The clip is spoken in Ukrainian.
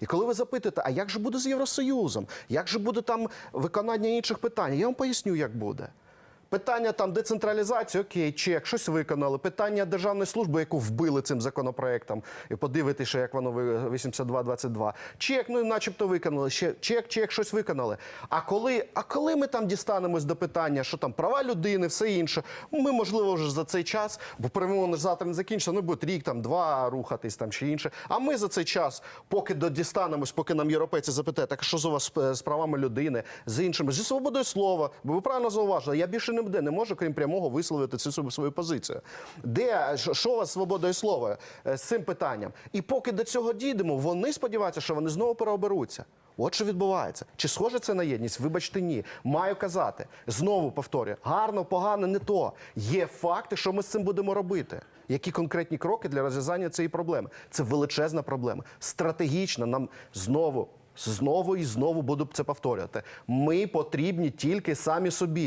І коли ви запитуєте, а як же буде з Євросоюзом? Як же буде там виконання інших питань? Я вам поясню, як буде. Питання там децентралізації, окей, чек, щось виконали. Питання державної служби, яку вбили цим законопроектом, і подивитися, як воно ви- 82-22. Чек, ну начебто виконали. Ще чек, чек, щось виконали. А коли, а коли ми там дістанемось до питання, що там права людини, все інше, ми можливо вже за цей час, бо перемовини завтра не закінчаться, ну буде рік, там два рухатись там чи інше. А ми за цей час, поки до- дістанемось, поки нам європейці запитають, так що з у вас з- з правами людини, з іншими, зі свободою слова. Бо ви правильно зауважили, я більше ніде не можу, крім прямого, висловити цю свою- позицію. Де що- що у вас з свободою слова е, з цим питанням? І поки до цього дійдемо, вони сподіваються, що вони знову переоберуться. От що відбувається. Чи схоже це на єдність? Вибачте, ні. Маю казати. Знову повторюю, гарно, погано, не то. Є факти, що ми з цим будемо робити. Які конкретні кроки для розв'язання цієї проблеми? Це величезна проблема. Стратегічна нам знову, знову і знову буду це повторювати. Ми потрібні тільки самі собі.